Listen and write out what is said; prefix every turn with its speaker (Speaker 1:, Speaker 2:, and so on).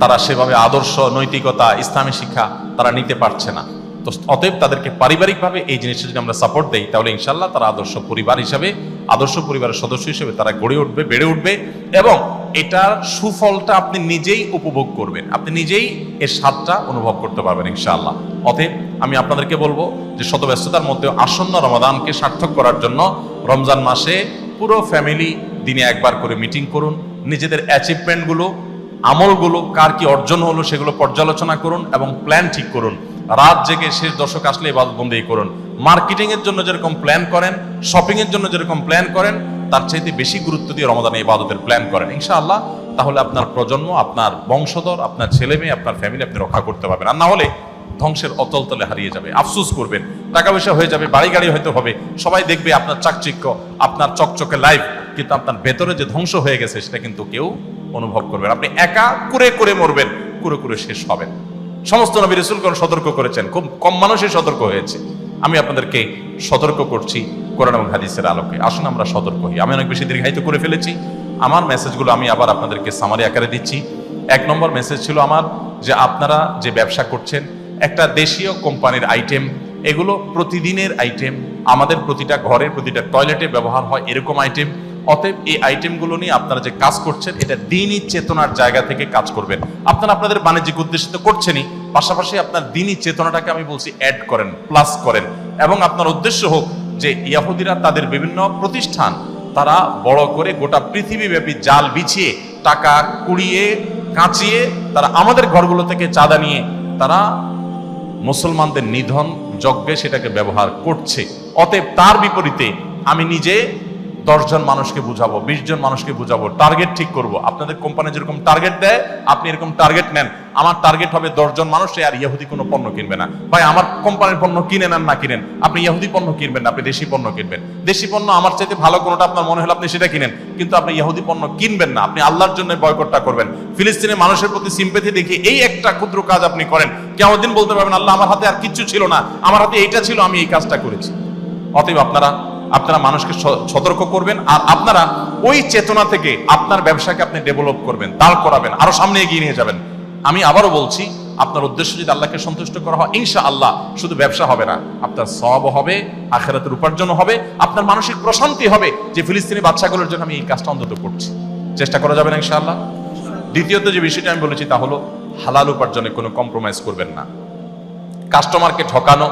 Speaker 1: তারা সেভাবে আদর্শ, নৈতিকতা, ইসলামী শিক্ষা তারা নিতে পারছে না। তো অতএব তাদেরকে পারিবারিকভাবে এই জিনিসটা যদি আমরা সাপোর্ট দেই, তাহলে ইনশাল্লাহ তারা আদর্শ পরিবার হিসাবে, আদর্শ পরিবারের সদস্য হিসেবে তারা গড়ে উঠবে, বেড়ে উঠবে এবং এটার সুফলটা আপনি নিজেই উপভোগ করবেন। আপনি নিজেই এর স্বাদটা অনুভব করতে পারবেন ইনশাআল্লাহ। অতএব আমি আপনাদেরকে বলব যে শত ব্যস্ততার মধ্যে আসন্ন রমাদানকে সার্থক করার জন্য রমজান মাসে পুরো ফ্যামিলি দিনে একবার করে মিটিং করুন। নিজেদের অ্যাচিভমেন্টগুলো আমলগুলো কার কি অর্জন হলো সেগুলো পর্যালোচনা করুন এবং প্ল্যান ঠিক করুন। রাত জেগে শেষ দশক আসলে এবার বন্দি করুন। মার্কেটিং এর জন্য যেরকম প্ল্যান করেন শপিং এর জন্য যেরকম প্ল্যান করেন, তার চাইতে বেশি গুরুত্ব দিয়ে রমাদানে ইবাদতের প্ল্যান করেন। ইনশাআল্লাহ, তাহলে আপনার প্রজন্ম, আপনার বংশধর, আপনার ছেলে মেয়ে আপনার ফ্যামিলি আপনি রক্ষা করতে পারবেন। আর না হলে ধ্বংসের অতল তলে হারিয়ে যাবে। আফসুস করবেন। টাকা পয়সা হয়ে যাবে, বাড়ি গাড়ি হয়তো হবে। সবাই দেখবে আপনার চাকচিক্য, আপনার চকচকে লাইফ কিন্তু আপনার ভেতরে যে ধ্বংস হয়ে গেছে, সেটা কিন্তু কেউ অনুভব করবেন। আপনি একা কুরে করে মরবেন, কুরে কুরে শেষ হবেন। সমস্ত নবী রসুলগণ সতর্ক করেছেন। খুব কম মানুষই সতর্ক হয়েছে। আমি আপনাদেরকে সতর্ক করছি কোরআন এবং হাদিসের আলোকে। আসুন আমরা সতর্ক হই। আমি অনেক বেশি দীর্ঘায়িত করে ফেলেছি। আমার মেসেজগুলো আমি আবার আপনাদেরকে সামারি আকারে দিচ্ছি। এক নম্বর মেসেজ ছিল আমার যে আপনারা যে ব্যবসা করছেন, একটা দেশীয় কোম্পানির আইটেম এগুলো প্রতিদিনের আইটেম আমাদের প্রতিটা ঘরের প্রতিটা টয়লেটে ব্যবহার হয় এরকম আইটেম অতএব এই আইটেমগুলো নিয়ে আপনারা যে কাজ করছেন, এটা দিনই চেতনার জায়গা থেকে কাজ করবেন। আপনারা আপনাদের বাণিজ্যিক উদ্দেশ্য তো করছেনই, পাশাপাশি আপনার দিনই চেতনাটাকে আমি বলছি অ্যাড করেন প্লাস করেন। এবং আপনার উদ্দেশ্য হোক যে ইয়াহুদিরা তাদের বিভিন্ন প্রতিষ্ঠান, তারা বড় করে গোটা পৃথিবীব্যাপী জাল বিছিয়ে, টাকা কুড়িয়ে, কাঁচিয়ে, তারা আমাদের ঘরগুলো থেকে চাঁদা নিয়ে, তারা মুসলমানদের নিধন যজ্ঞে সেটাকে ব্যবহার করছে। অতএব তার বিপরীতে আমি নিজে দশজন মানুষকে বুঝাবো বিশ জন মানুষকে বুঝাবো টার্গেট ঠিক করব। আপনাদের কোম্পানি যেরকম টার্গেট দেয়, আপনি এরকম টার্গেট নেন। আমার টার্গেট হবে দশজন মানুষ আর ইহুদি কোনো পণ্য কিনবে না। ভাই, আমার কোম্পানির পণ্য কিনেন আর না কিনেন। আপনি ইহুদি পণ্য কিনবেন না, আপনি দেশি পণ্য কিনবেন। দেশি পণ্য আমার চাইতে ভালো কোনোটা আপনার মনে হলে আপনি সেটা কিনেন। কিন্তু আপনি ইহুদি পণ্য কিনবেন না, আপনি আল্লাহর জন্য বয়কটটা করবেন। ফিলিস্তিনের মানুষের প্রতি সিম্পেথি দেখে এই একটা ক্ষুদ্র কাজ আপনি করেন। কেমন দিন বলতে পারবেন, আল্লাহ আমার হাতে আর কিচ্ছু ছিল না। আমার হাতে এইটা ছিল, আমি এই কাজটা করেছি। অতএব আপনারা আপনারা মানুষকে সতর্ক করবেন আর আপনারা ওই চেতনা থেকে আপনার ব্যবসাকে আপনি ডেভেলপ করবেন দাঁড় করাবেন, আরও সামনে এগিয়ে নিয়ে যাবেন। আমি আবারও বলছি, আপনার উদ্দেশ্য যদি আল্লাহকে সন্তুষ্ট করা হয় ইনশা আল্লাহ শুধু ব্যবসা হবে না, আপনার সব হবে, আখেরাতের উপার্জন হবে, আপনার মানসিক প্রশান্তি হবে যে ফিলিস্তিনি বাচ্চাগুলোর জন্য আমি এই কাজটা অন্তত করছি। চেষ্টা করা যাবে না ইনশাআল্লাহ? দ্বিতীয়ত যে বিষয়টা আমি বলেছি তা হলো, হালাল উপার্জনে কোনো কম্প্রোমাইজ করবেন না। কাস্টমারকে ঠকানো